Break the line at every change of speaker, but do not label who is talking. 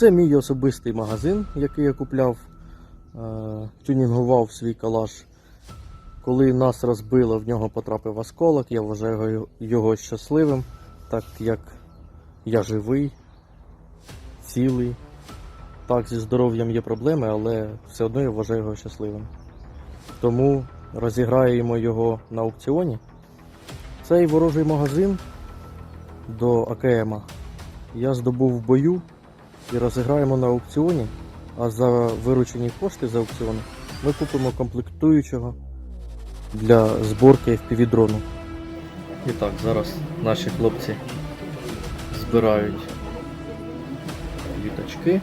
Це мій особистий магазин, який я купляв, е, тюнінгував свій калаш. Коли нас розбило, в нього потрапив осколок, я вважаю його- щасливим, так як я живий, цілий. Так, зі здоров'ям є проблеми, але все одно я вважаю його щасливим. Тому розіграємо його на аукціоні. Цей ворожий магазин до АКМ я здобув в бою і розіграємо на аукціоні, а за виручені кошти з аукціону ми купимо комплектуючого для зборки FPV-дрону. І так, зараз наші хлопці збирають віточки